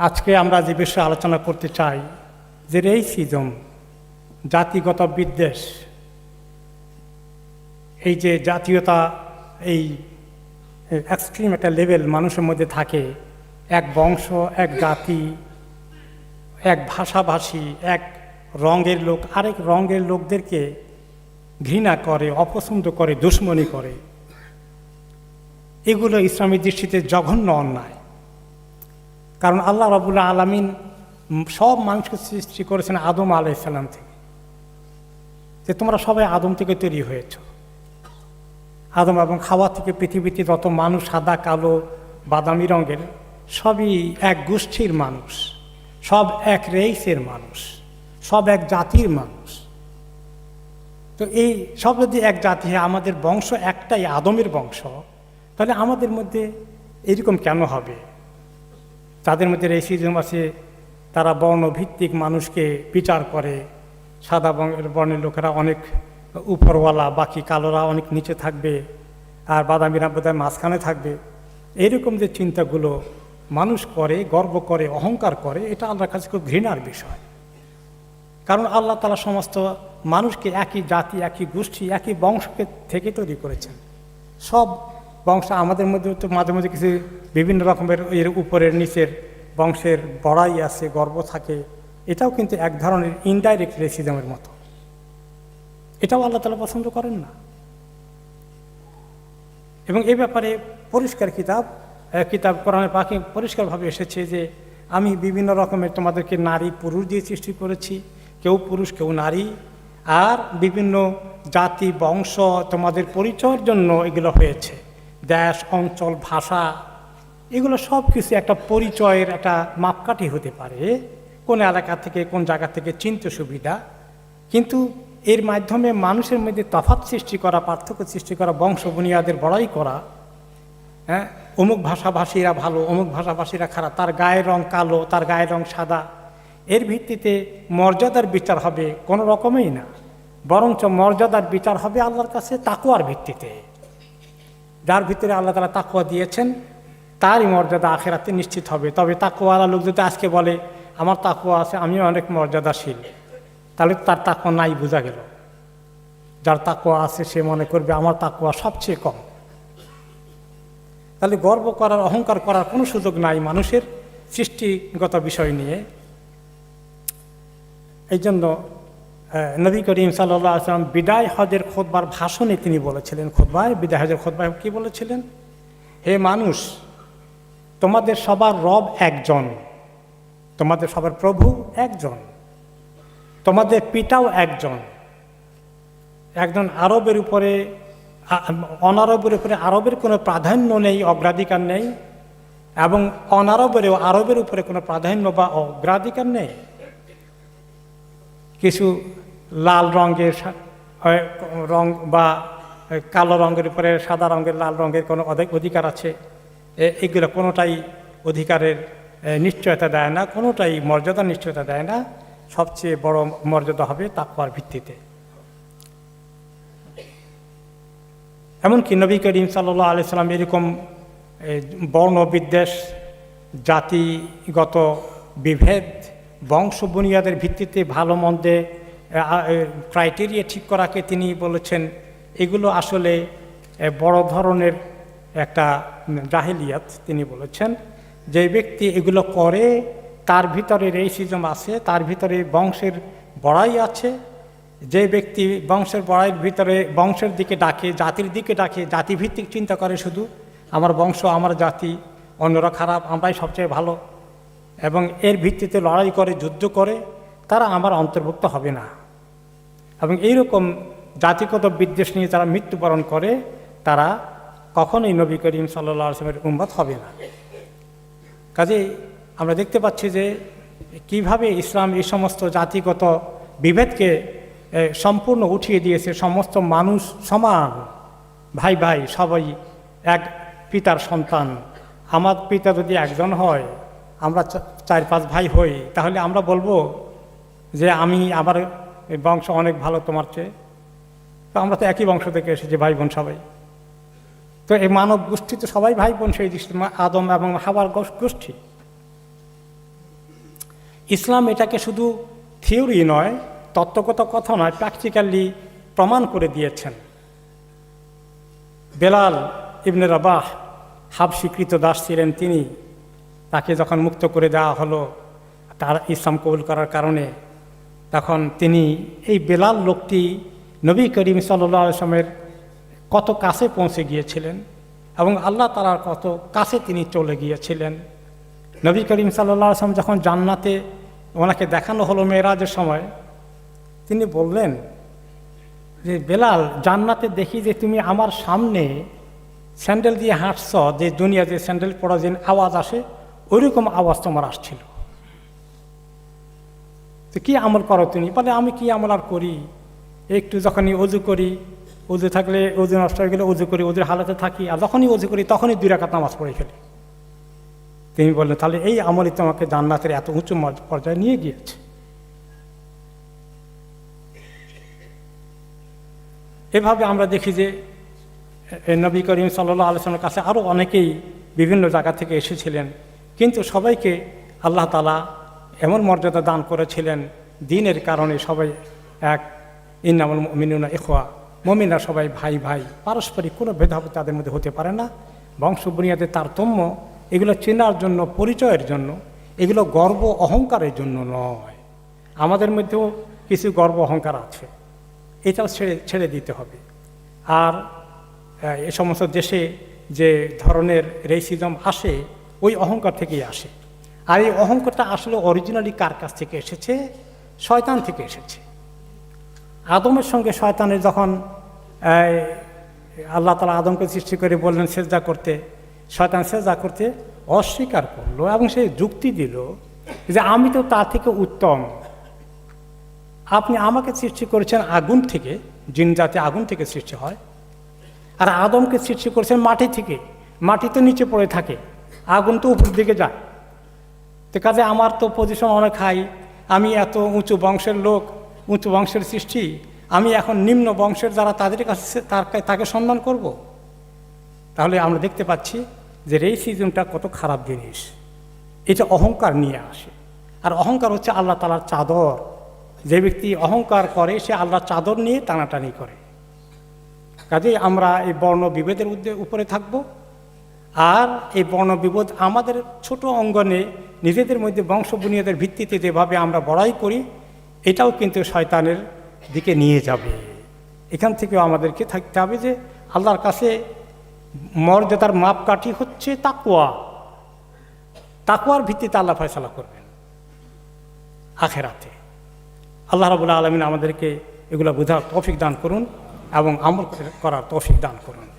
আজকে আমরা যে বিষয়ে আলোচনা করতে চাই, যে রেইসিজম জাতিগত বিদ্বেষ, এই যে জাতীয়তা, এই এক্সট্রিম একটা লেভেল মানুষের মধ্যে থাকে, এক বংশ, এক জাতি, এক ভাষাভাষী, এক রঙের লোক, আরেক রঙের লোকদেরকে ঘৃণা করে, অপছন্দ করে, দুশ্মনী করে। এগুলো ইসলামী দৃষ্টিতে জঘন্য অন্যায়। কারণ আল্লাহ রবুল্লা আলমিন সব মানুষকে সৃষ্টি করেছেন আদম আলাইসাল্লাম থেকে। যে তোমরা সবাই আদম থেকে তৈরি হয়েছ। আদম এবং খাওয়া থেকে পৃথিবীতে যত মানুষ সাদা, কালো, বাদামি রঙের, সবই এক গোষ্ঠীর মানুষ। সব এক রেইসের মানুষ। সব এক জাতির মানুষ। তো এই সব যদি এক জাতি হয়, আমাদের বংশ একটাই আদমের বংশ, তাহলে আমাদের মধ্যে এরকম কেন হবে? তাদের মধ্যে রেসিজম আছে, তারা বর্ণভিত্তিক মানুষকে বিচার করে। সাদা বর্ণের বর্ণের লোকেরা অনেক উপরওয়ালা, বাকি কালোরা অনেক নিচে থাকবে আর বাদামিরা বোধহয় মাঝখানে থাকবে। এরকম যে চিন্তাগুলো মানুষ করে, গর্ব করে, অহংকার করে, এটা আল্লাহর কাছে খুব ঘৃণার বিষয়। কারণ আল্লাহ তালা সমস্ত মানুষকে একই জাতি, একই গোষ্ঠী, একই বংশকে থেকে তৈরি করেছেন। সব বংশ, আমাদের মধ্যে তো মাঝে মাঝে কিছু বিভিন্ন রকমের এর উপরের, নিচের বংশের বড়াই আছে, গর্ব থাকে। এটাও কিন্তু এক ধরনের ইনডাইরেক্ট রেসিজমের মতো। এটাও আল্লাহ তালা পছন্দ করেন না। এবং এ ব্যাপারে পরিষ্কার কিতাব কিতাব কোরআনের পাখি পরিষ্কারভাবে এসেছে যে, আমি বিভিন্ন রকমের তোমাদেরকে নারী, পুরুষ দিয়ে সৃষ্টি করেছি, কেউ পুরুষ, কেউ নারী। আর বিভিন্ন জাতি, বংশ তোমাদের পরিচয়ের জন্য এগুলো হয়েছে। দেশ, অঞ্চল, ভাষা, এগুলো সব কিছু একটা পরিচয়ের একটা মাপকাঠি হতে পারে, কোন এলাকা থেকে, কোন জায়গা থেকে চিনতে সুবিধা। কিন্তু এর মাধ্যমে মানুষের মধ্যে তফাত সৃষ্টি করা, পার্থক্য সৃষ্টি করা বংশ বুনিয়াদের বড়াই করা হ্যাঁ? অমুক ভাষাভাষীরা ভালো, অমুক ভাষাভাষীরা খারাপ, তার গায়ের রং কালো, তার গায়ের রং সাদা, এর ভিত্তিতে মর্যাদার বিচার হবে কোনো রকমেই না। বরঞ্চ মর্যাদার বিচার হবে আল্লাহর কাছে তাকুয়ার ভিত্তিতে। যার ভিতরে আল্লাহ তালা তাকুয়া দিয়েছেন, তারই মর্যাদা আখেরাতে নিশ্চিত হবে। তবে তাকুয়ালা লোক যদি আজকে বলে, আমার তাকুয়া আছে, আমিও অনেক মর্যাদাশীল, তাহলে তার তাকুয়া নাই বোঝা গেল। যার তাকুয়া আছে, সে মনে করবে, আমার তাকুয়া সবচেয়ে কম। তাহলে গর্ব করার, অহংকার করার কোনো সুযোগ নাই মানুষের সৃষ্টিগত বিষয় নিয়ে। এই জন্য নবী করিম সাল্লাহ আসলাম বিদায় হজের খোদবার ভাষণে তিনি বলেছিলেন, খোদবায়, বিদায় হজের খোদবায় কি বলেছিলেন? হে মানুষ, তোমাদের সবার রব একজন, তোমাদের সবার প্রভু একজন, তোমাদের পিতাও একজন। একজন আরবের উপরে অনারবের উপরে আরবের কোনো প্রাধান্য নেই, অগ্রাধিকার নেই, এবং অনারবেরও আরবের উপরে কোনো প্রাধান্য বা অগ্রাধিকার নেই। কিছু লাল রঙের রং বা কালো রঙের উপরে সাদা রঙের, লাল রঙের কোনো অধিক- অধিকার আছে? এগুলো কোনোটাই অধিকারের নিশ্চয়তা দেয় না, কোনোটাই মর্যাদা নিশ্চয়তা দেয় না। সবচেয়ে বড় মর্যাদা হবে তাকুয়ার ভিত্তিতে। এমনকি নবী করিম সাল্লাহ আলি সাল্লাম এরকম বর্ণ বিদ্বেষ জাতিগত বিভেদ বংশ বুনিয়াদের ভিত্তিতে ভালো মন্দে ক্রাইটেরিয়া ঠিক করাকে তিনি বলেছেন, এগুলো আসলে বড় ধরনের একটা জাহেলিয়াত তিনি বলেছেন, যে ব্যক্তি এগুলো করে, তার ভিতরে রেসিজম আছে, তার ভিতরে বংশের বড়াই আছে, যে ব্যক্তি বংশের বড়াইয়ের ভিতরে বংশের দিকে ডাকে, জাতির দিকে ডাকে, জাতিভিত্তিক চিন্তা করে শুধু, আমার বংশ, আমার জাতি, অন্যরা খারাপ, আমরাই সবচেয়ে ভালো। এবং এর ভিত্তিতে লড়াই করে, যুদ্ধ করে, তারা আমার অন্তর্ভুক্ত হবে না। এবং এইরকম জাতিগত বিদ্বেষ নিয়ে যারা মৃত্যুবরণ করে, তারা কখনোই নবী করিম সাল্লা আসলামের উম্মত হবে না। কাজেই আমরা দেখতে পাচ্ছি যে কীভাবে ইসলাম এই সমস্ত জাতিগত বিভেদকে সম্পূর্ণ উঠিয়ে দিয়েছে সমস্ত মানুষ সমান। ভাই ভাই, সবাই এক পিতার সন্তান। আমার পিতা যদি একজন হয় আমরা চার পাঁচ ভাই হই, তাহলে আমরা বলব যে আমি আমার বংশ অনেক ভালো তোমার চেয়ে। তো আমরা তো একই বংশ থেকে এসেছি, ভাই বোন সবাই। তো এই মানব গোষ্ঠী তো সবাই ভাই বোন, সেই দৃষ্টি আদম এবং হাবার গোষ্ঠী। ইসলাম এটাকে শুধু থিওরি নয়, তত্ত্বগত কথা নয়, প্র্যাকটিক্যালি প্রমাণ করে দিয়েছেন। বেলাল ইবনে রাবাহ হাব স্বীকৃত দাস ছিলেন তিনি। তাকে যখন মুক্ত করে দেওয়া হলো, তার ইসলাম কবুল করার কারণে, তখন তিনি এই বেলাল লোকটি নবী করিম সাল্লাহ আসলামের কত কাছে পৌঁছে গিয়েছিলেন এবং আল্লাহ তালার কত কাছে তিনি চলে গিয়েছিলেন। নবী করিম সাল্লাহ আসলাম যখন জান্নাতে ওনাকে দেখানো হলো মেয়েরাজের সময়, তিনি বললেন যে, বেলাল, জান্নাতে দেখি যে তুমি আমার সামনে স্যান্ডেল দিয়ে হাঁটছ, যে দুনিয়া যে স্যান্ডেল পড়া যে আওয়াজ আসে ওইরকম আওয়াজ তোমার আসছিল। তো কী আমল করো তুমি? বলে, আমি কি আমল আর করি? একটু যখনই অজু করি, অজু থাকলে অজু নষ্ট হয়ে গেলে অজু করি, অজুর হালাতে থাকি, আর যখনই অজু করি, তখনই দুই রাকাত নামাজ পড়ে ফেলি। তিনি বললেন, তাহলে এই আমলই তোমাকে জান্নাতের এত উঁচু পর্যায়ে নিয়ে গিয়েছে। এভাবে আমরা দেখি যে নবী করিম সাল্লাহ আলোচনার কাছে আরও অনেকেই বিভিন্ন জায়গা থেকে এসেছিলেন। কিন্তু সবাইকে আল্লাহ তালা এমন মর্যাদা দান করেছিলেন দিনের কারণে সবাই এক, ইন্নামুল মিনুনা ইখোয়া মমিনা সবাই ভাই ভাই। পারস্পরিক কোনো ভেদাভেদ তাদের মধ্যে হতে পারে না। বংশ বুনিয়াদের তারতম্য এগুলো চেনার জন্য, পরিচয়ের জন্য, এগুলো গর্ব অহংকারের জন্য নয়। আমাদের মধ্যেও কিছু গর্ব অহংকার আছে। এটাও ছেড়ে ছেড়ে দিতে হবে। আর এ সমস্ত দেশে যে ধরনের রেসিজম আসে ওই অহংকার থেকেই আসে। আর এই অহংকারটা আসলে অরিজিনালি কার কাছ থেকে এসেছে? শয়তান থেকে এসেছে। আদমের সঙ্গে শয়তানের যখন আল্লাহ তালা আদমকে সৃষ্টি করে বললেন, সেজদা করতে। শয়তান সেজদা করতে অস্বীকার করল এবং সে যুক্তি দিল যে আমি তো তার থেকে উত্তম। আপনি আমাকে সৃষ্টি করেছেন আগুন থেকে, জিন জাতি আগুন থেকে সৃষ্টি হয়। আর আদমকে সৃষ্টি করেছেন মাটি থেকে। মাটি তো নিচে পড়ে থাকে। আগুন তো উপর দিকে যায়। তো কাজে আমার তো পজিশন অনেক হাই আমি এত উঁচু বংশের লোক, উঁচু বংশের সৃষ্টি। আমি এখন নিম্ন বংশের যারা তাদের কাছে তার তাকে সম্মান করব। তাহলে আমরা দেখতে পাচ্ছি যে রেসিজমটা কত খারাপ জিনিস। এটা অহংকার নিয়ে আসে। আর অহংকার হচ্ছে আল্লাহ তালার চাদর। যে ব্যক্তি অহংকার করে, সে আল্লাহর চাদর নিয়ে টানাটানি করে। কাজেই আমরা এই বর্ণ বিভেদের উপরে থাকব। আর এই বর্ণ বিভেদ আমাদের ছোট অঙ্গনে নিজেদের মধ্যে বংশ বুনিয়াদের ভিত্তিতে যেভাবে আমরা বড়াই করি, এটাও কিন্তু শয়তানের দিকে নিয়ে যাবে। এখান থেকেও আমাদেরকে থাকতে হবে যে আল্লাহর কাছে মর্যাদার মাপকাঠি হচ্ছে তাকুয়া তাকুয়ার ভিত্তিতে আল্লাহ ফয়সালা করবেন আখেরাতে। আল্লাহ রাবুল্লাহ আলমিন আমাদেরকে এগুলো বোঝার তৌফিক দান করুন এবং আমল করার তৌফিক দান করুন।